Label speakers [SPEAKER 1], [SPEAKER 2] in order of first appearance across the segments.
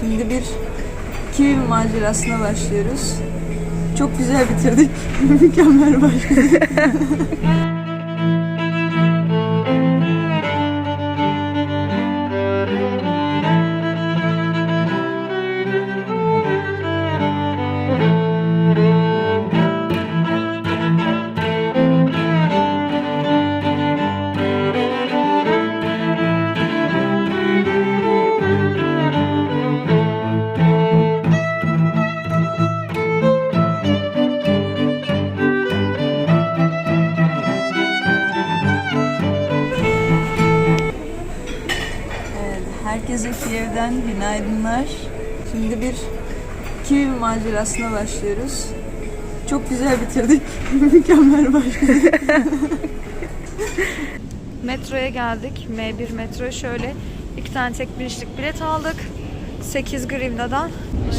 [SPEAKER 1] Şimdi bir kivi macerasına başlıyoruz. Çok güzel bitirdik. Mükemmel başladık. Kiev'den günaydınlar. Şimdi bir kivi macerasına başlıyoruz. Çok güzel bitirdik. Mükemmel başladık.
[SPEAKER 2] Metroya geldik. M1 metro şöyle iki tane tek binişlik bilet aldık. 8 grivnadan.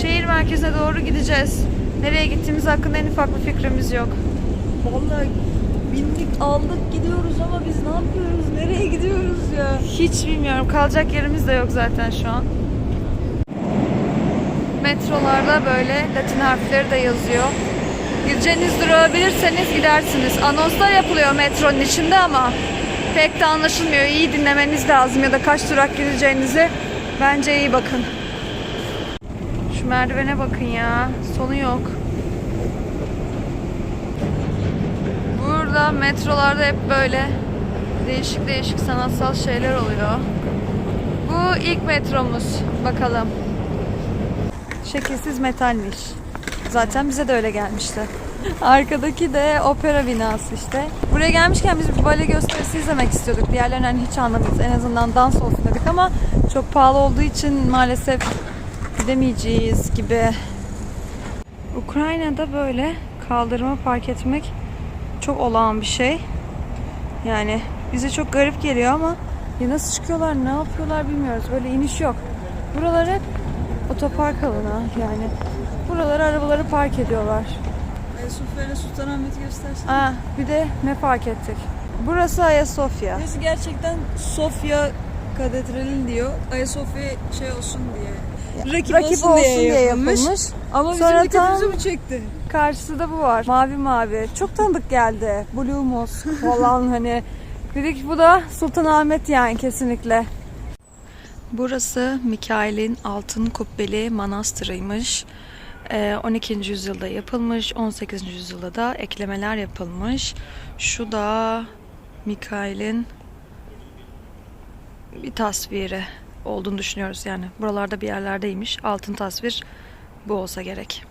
[SPEAKER 2] Şehir merkezine doğru gideceğiz. Nereye gittiğimiz hakkında en ufak bir fikrimiz yok.
[SPEAKER 1] Vallahi bindik aldık gidiyoruz ama biz ne yapıyoruz? Nereye gidiyoruz ya?
[SPEAKER 2] Hiç bilmiyorum. Kalacak yerimiz de yok zaten şu an. Metrolarda böyle Latin harfleri de yazıyor. Gideceğiniz durağı bilirseniz gidersiniz. Anonslar yapılıyor metronun içinde ama pek de anlaşılmıyor. İyi dinlemeniz lazım ya da kaç durak gideceğinizi bence iyi bakın. Şu merdivene bakın ya. Sonu yok. Burada metrolarda hep böyle değişik değişik sanatsal şeyler oluyor. Bu ilk metromuz. Bakalım. Şekilsiz metalmiş. Zaten bize de öyle gelmişti. Arkadaki de opera binası işte. Buraya gelmişken biz bir bale gösterisi izlemek istiyorduk. Diğerlerinden hiç anlamayız. En azından dans olsun dedik ama çok pahalı olduğu için maalesef gidemeyeceğiz gibi. Ukrayna'da böyle kaldırıma park etmek çok olağan bir şey. Yani bize çok garip geliyor ama ya nasıl çıkıyorlar, ne yapıyorlar bilmiyoruz. Böyle iniş yok. Buralar hep otopark alanı yani. Buralara arabaları park ediyorlar.
[SPEAKER 1] Ayasofya ile Sultanahmet'i göstersene.
[SPEAKER 2] Aa, bir de ne fark ettik? Burası Ayasofya.
[SPEAKER 1] Burası gerçekten Sofya Katedrali diyor. Ayasofya şey olsun diye. Rakip,
[SPEAKER 2] Rakip
[SPEAKER 1] olsun, diye, yapılmış. Ama bizim
[SPEAKER 2] Sonra
[SPEAKER 1] dikkatimizi
[SPEAKER 2] tam-
[SPEAKER 1] bu çekti.
[SPEAKER 2] Karşıda bu var. Mavi mavi. Çok tanıdık geldi. Blue Mosque falan hani. Dedik bu da Sultanahmet yani kesinlikle. Burası Mikail'in altın kubbeli manastırıymış. Ee, 12. yüzyılda yapılmış, 18. yüzyılda da eklemeler yapılmış. Şu da Mikail'in bir tasviri olduğunu düşünüyoruz yani. Buralarda bir yerlerdeymiş. Altın tasvir bu olsa gerek.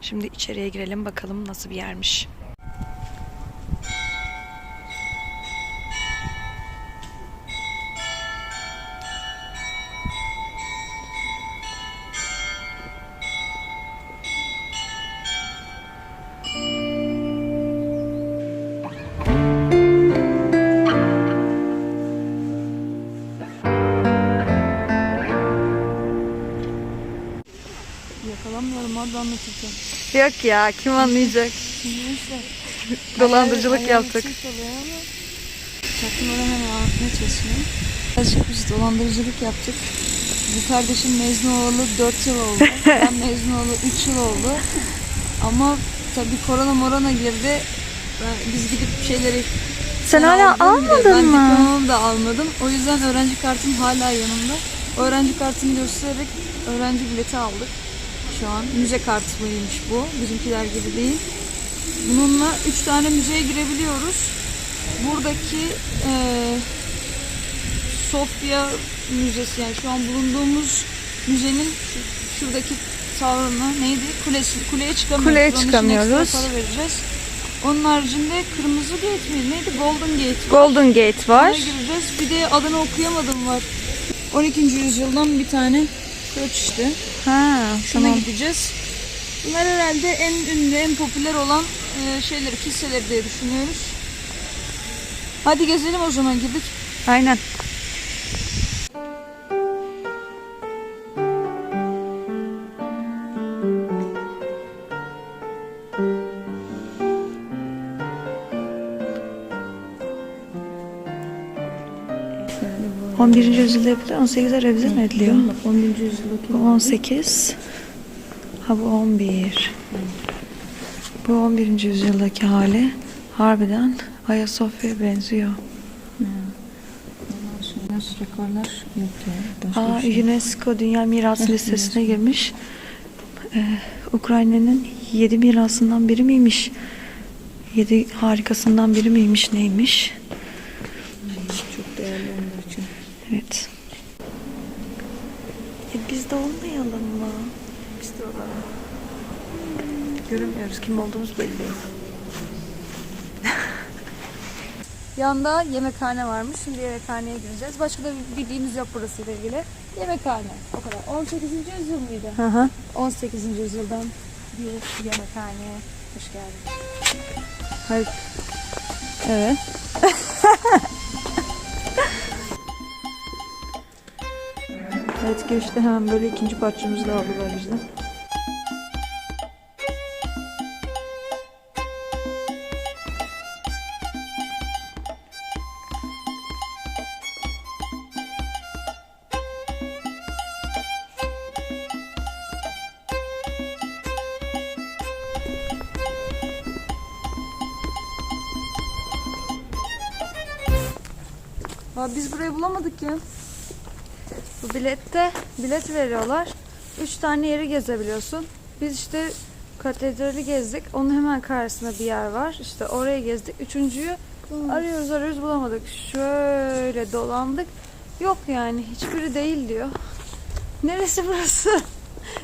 [SPEAKER 2] Şimdi içeriye girelim bakalım nasıl bir yermiş.
[SPEAKER 1] Yakalanmıyorum abi anlatacağım.
[SPEAKER 2] Yok ya kim anlayacak?
[SPEAKER 1] Neyse.
[SPEAKER 2] Dolandırıcılık
[SPEAKER 1] Ayağı-
[SPEAKER 2] yaptık.
[SPEAKER 1] ama Çaktırmadan hemen anlatmaya çalışıyorum. Birazcık biz dolandırıcılık yaptık. Bu kardeşim mezun olalı 4 yıl oldu. Ben mezun olalı 3 yıl oldu. Ama tabii korona morona girdi. Ben, biz gidip şeyleri
[SPEAKER 2] Sen
[SPEAKER 1] Ben
[SPEAKER 2] hala
[SPEAKER 1] bile.
[SPEAKER 2] almadın
[SPEAKER 1] ben
[SPEAKER 2] mı?
[SPEAKER 1] diplomamı da almadım. O yüzden öğrenci kartım hala yanımda. Öğrenci kartını göstererek öğrenci bileti aldık. Şu an müze kartıymış bu. Bizimkiler gibi değil. Bununla 3 tane müzeye girebiliyoruz. Buradaki eee Sofya Müzesi yani şu an bulunduğumuz müzenin şu- şuradaki tavrına neydi? Kulesi, kuleye çıkamıyoruz.
[SPEAKER 2] Kuleye
[SPEAKER 1] Onun
[SPEAKER 2] çıkamıyoruz.
[SPEAKER 1] para vereceğiz. Onun haricinde Kırmızı Gate mi? Neydi? Golden Gate.
[SPEAKER 2] Golden Gate
[SPEAKER 1] Ona
[SPEAKER 2] var.
[SPEAKER 1] gireceğiz. Bir de adını okuyamadım var. 12. yüzyıldan bir tane koç işte.
[SPEAKER 2] Ha,
[SPEAKER 1] Şuna
[SPEAKER 2] tamam.
[SPEAKER 1] gideceğiz. Bunlar herhalde en ünlü, en popüler olan e, şeyleri, kiliseleri diye düşünüyoruz. Hadi gezelim o zaman girdik.
[SPEAKER 2] Aynen. 11. yüzyılda yapılıyor. 18'e revize mi ediliyor?
[SPEAKER 1] 11. yüzyıldaki.
[SPEAKER 2] Bu 18. Ha bu 11. Bu 11. yüzyıldaki hali harbiden Ayasofya'ya benziyor.
[SPEAKER 1] Nasıl rekorlar yok ya. Başka
[SPEAKER 2] Aa,
[SPEAKER 1] şey.
[SPEAKER 2] UNESCO Dünya Miras Listesi'ne girmiş. Ee, Ukrayna'nın 7 mirasından biri miymiş? 7 harikasından biri miymiş neymiş?
[SPEAKER 1] Çok değerli onlar için.
[SPEAKER 2] Evet. E biz de olmayalım mı? Biz de olalım. Görünmüyoruz. Kim olduğumuz belli değil. Yanda yemekhane varmış. Şimdi yemekhaneye gireceğiz. Başka da bildiğimiz yok burası ile ilgili. Yemekhane. O kadar.
[SPEAKER 1] 18. yüzyıl mıydı?
[SPEAKER 2] Hı hı.
[SPEAKER 1] 18. yüzyıldan bir yemekhaneye hoş geldin.
[SPEAKER 2] Hayır. Evet. evet girişte hemen böyle ikinci parçamızı da aldılar bizden. Aa, biz burayı bulamadık ya. Bu bilette bilet veriyorlar. Üç tane yeri gezebiliyorsun. Biz işte katedrali gezdik. Onun hemen karşısında bir yer var. İşte oraya gezdik. Üçüncüyü arıyoruz arıyoruz bulamadık. Şöyle dolandık. Yok yani hiçbiri değil diyor. Neresi burası?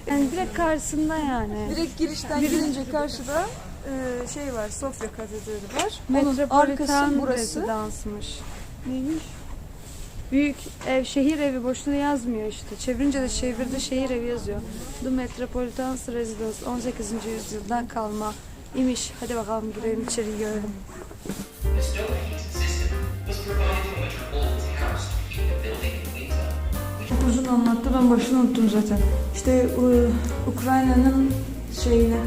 [SPEAKER 2] Yani direkt karşısında yani.
[SPEAKER 1] Direkt girişten girince karşıda e, şey var, Sofya Katedrali var. Onun arkası burası.
[SPEAKER 2] rezidansmış.
[SPEAKER 1] Neymiş?
[SPEAKER 2] Büyük ev, şehir evi boşuna yazmıyor işte. Çevirince de çevirde şehir evi yazıyor. The Metropolitan Residence 18. yüzyıldan kalma imiş. Hadi bakalım girelim içeri görelim.
[SPEAKER 1] Çok uzun anlattı ben başını unuttum zaten. İşte e, Ukrayna'nın şeyini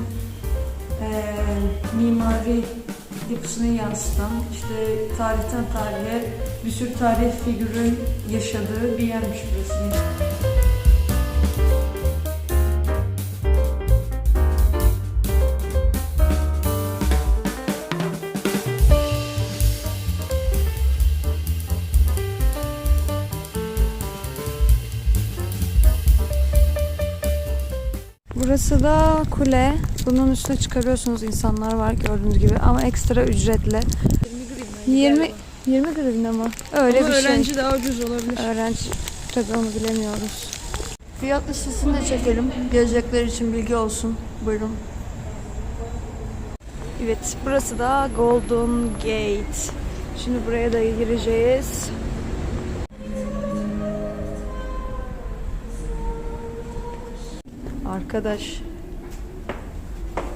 [SPEAKER 1] e, mimari yapısını yansıtan işte tarihten tarihe bir sürü tarih figürün yaşadığı bir yermiş burası.
[SPEAKER 2] Burası da kule. Bunun üstüne çıkarıyorsunuz insanlar var gördüğünüz gibi ama ekstra ücretle. 20 20 grivne mi? Öyle
[SPEAKER 1] Ama
[SPEAKER 2] bir şey.
[SPEAKER 1] öğrenci daha ucuz olabilir.
[SPEAKER 2] Öğrenci tabii onu bilemiyoruz. Fiyat listesini de çekelim. Gelecekler için bilgi olsun. Buyurun. Evet, burası da Golden Gate. Şimdi buraya da gireceğiz. Arkadaş,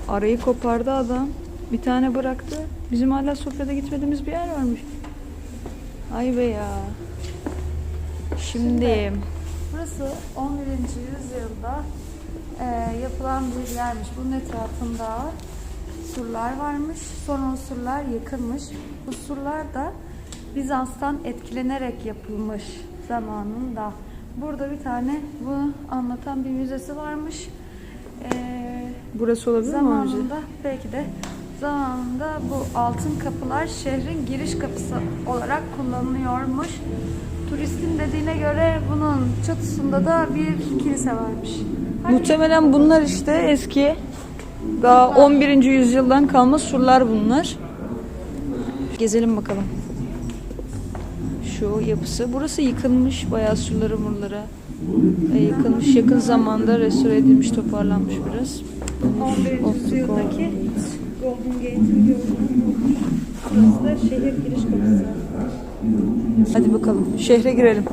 [SPEAKER 2] arayı kopardı adam. Bir tane bıraktı. Bizim hala sofrada gitmediğimiz bir yer varmış. Ay be ya. Şimdi burası 11. yüzyılda e, yapılan bir yermiş. Bunun etrafında surlar varmış. Sonra o surlar yıkılmış. Bu surlar da Bizans'tan etkilenerek yapılmış zamanında. Burada bir tane bunu anlatan bir müzesi varmış. E,
[SPEAKER 1] Burası olabilir
[SPEAKER 2] zamanında belki de zamanında bu altın kapılar şehrin giriş kapısı olarak kullanılıyormuş. Turistin dediğine göre bunun çatısında da bir kilise varmış.
[SPEAKER 1] Muhtemelen bunlar işte eski daha 11. yüzyıldan kalma surlar bunlar. Gezelim bakalım. Şu yapısı. Burası yıkılmış bayağı surları murlara. Yıkılmış yakın zamanda restore edilmiş toparlanmış biraz.
[SPEAKER 2] 11. yüzyıldaki Golden Gate'i gördüm. Burası da şehir giriş kapısı.
[SPEAKER 1] Hadi bakalım şehre girelim.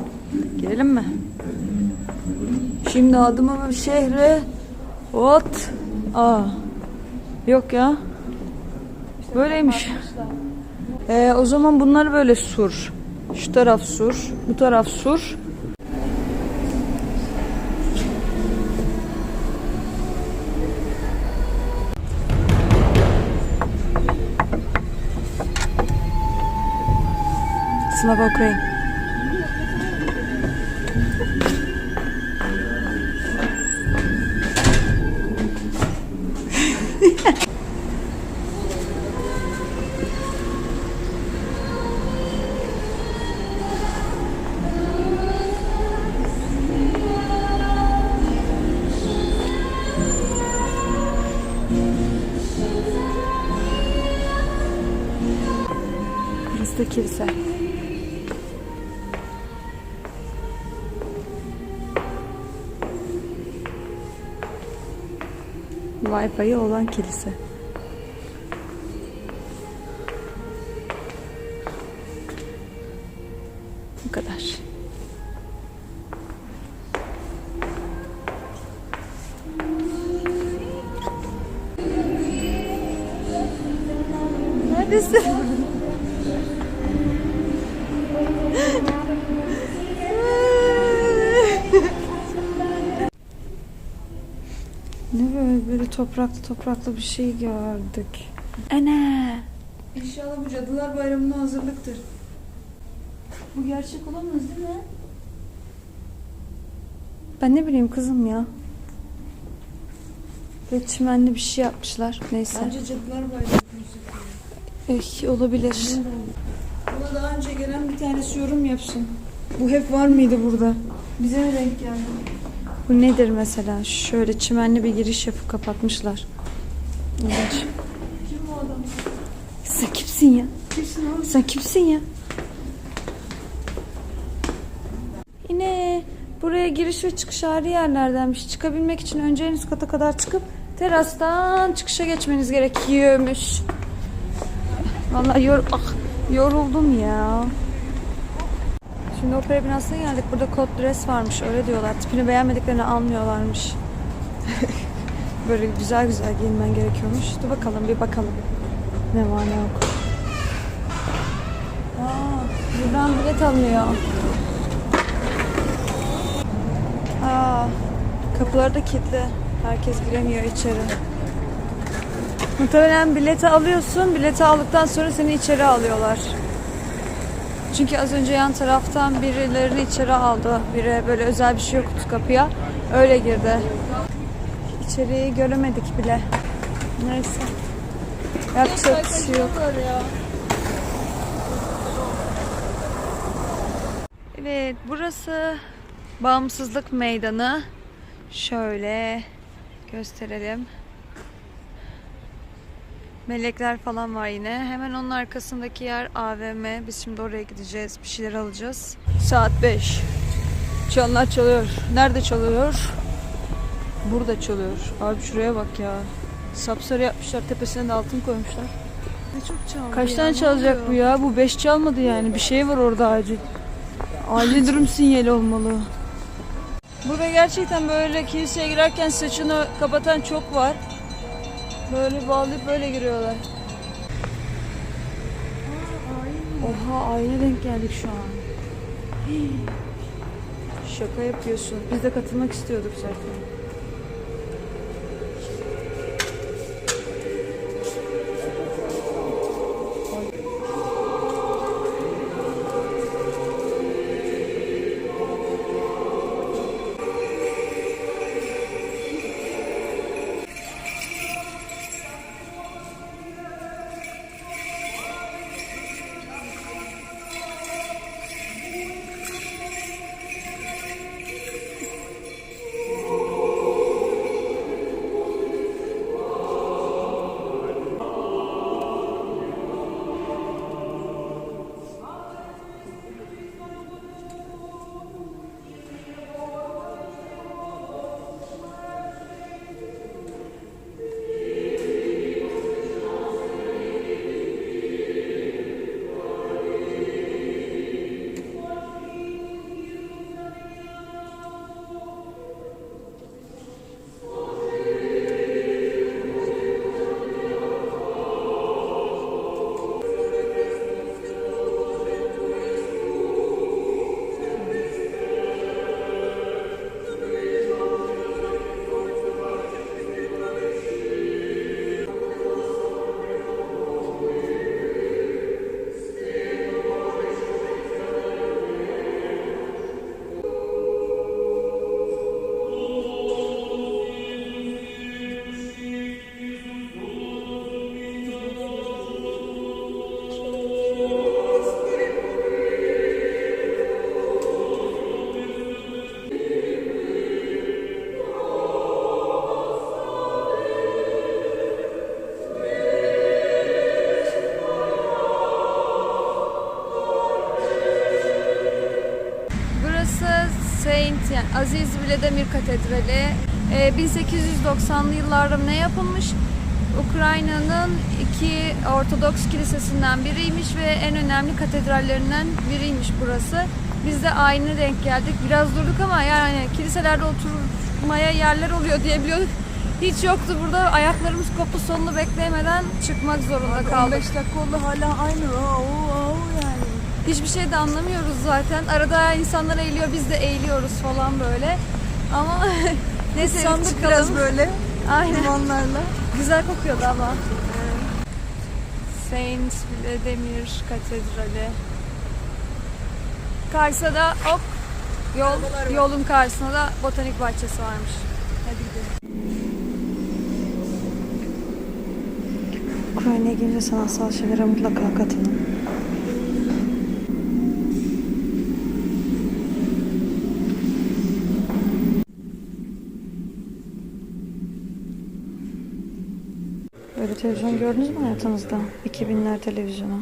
[SPEAKER 1] Girelim mi? Şimdi adımımı şehre What? Aa. Yok ya. Böyleymiş. Ee, o zaman bunlar böyle sur. Şu taraf sur, bu taraf sur. Slava Ukrayna.
[SPEAKER 2] Burası da kilise. Wi-Fi'yi olan kilise. Topraklı topraklı bir şey gördük. Ene.
[SPEAKER 1] İnşallah bu Cadılar Bayramı'na hazırlıktır. Bu gerçek olamaz değil mi?
[SPEAKER 2] Ben ne bileyim kızım ya. Böyle çimenli bir şey yapmışlar. Neyse.
[SPEAKER 1] Bence Cadılar Bayramı.
[SPEAKER 2] Eh, olabilir.
[SPEAKER 1] Buna daha önce gelen bir tanesi yorum yapsın. Bu hep var mıydı burada? Bize mi denk geldi?
[SPEAKER 2] Bu nedir mesela? Şöyle çimenli bir giriş yapıp kapatmışlar. İlginç.
[SPEAKER 1] Kim bu adam?
[SPEAKER 2] Sen kimsin ya?
[SPEAKER 1] Kimsin?
[SPEAKER 2] Sen kimsin ya? Yine buraya giriş ve çıkış ayrı yerlerdenmiş. Çıkabilmek için önce en üst kata kadar çıkıp terastan çıkışa geçmeniz gerekiyormuş. Vallahi yor ah, yoruldum ya. Şimdi opera binasına geldik. Burada kod dress varmış. Öyle diyorlar. Tipini beğenmediklerini almıyorlarmış. Böyle güzel güzel giyinmen gerekiyormuş. Dur bakalım bir bakalım. Ne var ne yok. Aa, buradan bilet alınıyor. Aa, kapılar da kilitli. Herkes giremiyor içeri. Muhtemelen bileti alıyorsun. Bileti aldıktan sonra seni içeri alıyorlar. Çünkü az önce yan taraftan birilerini içeri aldı. Biri böyle özel bir şey yoktu kapıya. Öyle girdi. İçeriği göremedik bile. Neyse. Yapacak bir şey yok. Evet, burası Bağımsızlık Meydanı. Şöyle gösterelim. Melekler falan var yine. Hemen onun arkasındaki yer AVM. Biz şimdi oraya gideceğiz. Bir şeyler alacağız. Saat 5. Çanlar çalıyor. Nerede çalıyor? Burada çalıyor. Abi şuraya bak ya. Sapsarı yapmışlar. Tepesine de altın koymuşlar.
[SPEAKER 1] Ne çok çaldı
[SPEAKER 2] Kaç
[SPEAKER 1] ya,
[SPEAKER 2] tane
[SPEAKER 1] ne
[SPEAKER 2] çalacak
[SPEAKER 1] oluyor?
[SPEAKER 2] bu ya? Bu 5 çalmadı yani. Bir şey var orada acil. Acil durum sinyali olmalı. Burada gerçekten böyle kiliseye girerken saçını kapatan çok var. Böyle bağlayıp böyle giriyorlar. Oha ayna denk geldik şu an. Şaka yapıyorsun. Biz de katılmak istiyorduk zaten.
[SPEAKER 1] Biledemir Katedrali. Ee, 1890'lı yıllarda ne yapılmış? Ukrayna'nın iki Ortodoks kilisesinden biriymiş ve en önemli katedrallerinden biriymiş burası. Biz de aynı denk geldik. Biraz durduk ama yani kiliselerde oturmaya yerler oluyor diye biliyorduk. Hiç yoktu burada. Ayaklarımız koptu sonunu bekleyemeden çıkmak zorunda kaldık.
[SPEAKER 2] 15 dakika oldu hala aynı. Oo, oo, yani.
[SPEAKER 1] Hiçbir şey de anlamıyoruz zaten. Arada insanlar eğiliyor, biz de eğiliyoruz falan böyle. Ama neyse
[SPEAKER 2] Sandık
[SPEAKER 1] çıkalım.
[SPEAKER 2] biraz böyle
[SPEAKER 1] Aynen.
[SPEAKER 2] dumanlarla.
[SPEAKER 1] Güzel kokuyordu ama. Saint Vladimir Katedrali. Karşısında hop yol, yolun karşısında da botanik bahçesi varmış. Hadi gidelim.
[SPEAKER 2] Ukrayna'ya gelince sanatsal şeylere mutlaka katılın. Televizyon gördünüz mü hayatınızda? 2000'ler televizyonu.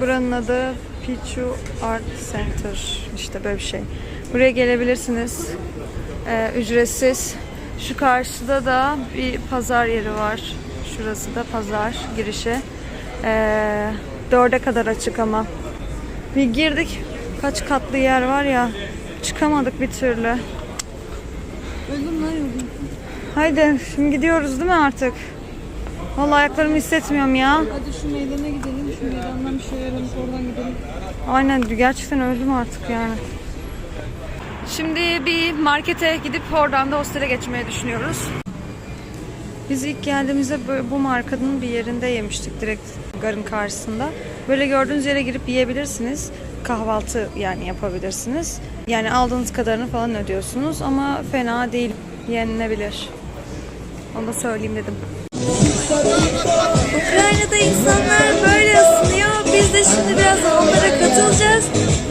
[SPEAKER 2] Buranın adı Pichu Art Center. İşte böyle bir şey. Buraya gelebilirsiniz. Ee, ücretsiz. Şu karşıda da bir pazar yeri var. Şurası da pazar girişi. Ee, dörde kadar açık ama. Bir girdik. Kaç katlı yer var ya. Çıkamadık bir türlü.
[SPEAKER 1] Öldüm lan öldüm.
[SPEAKER 2] Haydi şimdi gidiyoruz değil mi artık? Vallahi ayaklarımı hissetmiyorum ya.
[SPEAKER 1] Hadi şu meydana gidelim. Meydandan bir şey aranıp oradan gidelim.
[SPEAKER 2] Aynen gerçekten öldüm artık yani. Şimdi bir markete gidip oradan da hostele geçmeye düşünüyoruz. Biz ilk geldiğimizde bu- markanın bir yerinde yemiştik direkt garın karşısında. Böyle gördüğünüz yere girip yiyebilirsiniz. Kahvaltı yani yapabilirsiniz. Yani aldığınız kadarını falan ödüyorsunuz ama fena değil. Yenilebilir. Onu da söyleyeyim dedim.
[SPEAKER 1] Ukrayna'da insanlar böyle de şimdi birazdan onlara katılacağız.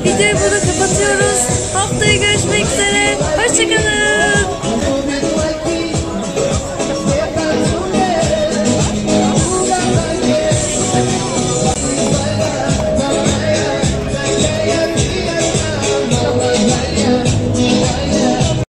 [SPEAKER 1] Videoyu burada kapatıyoruz. Haftaya görüşmek üzere. Hoşçakalın.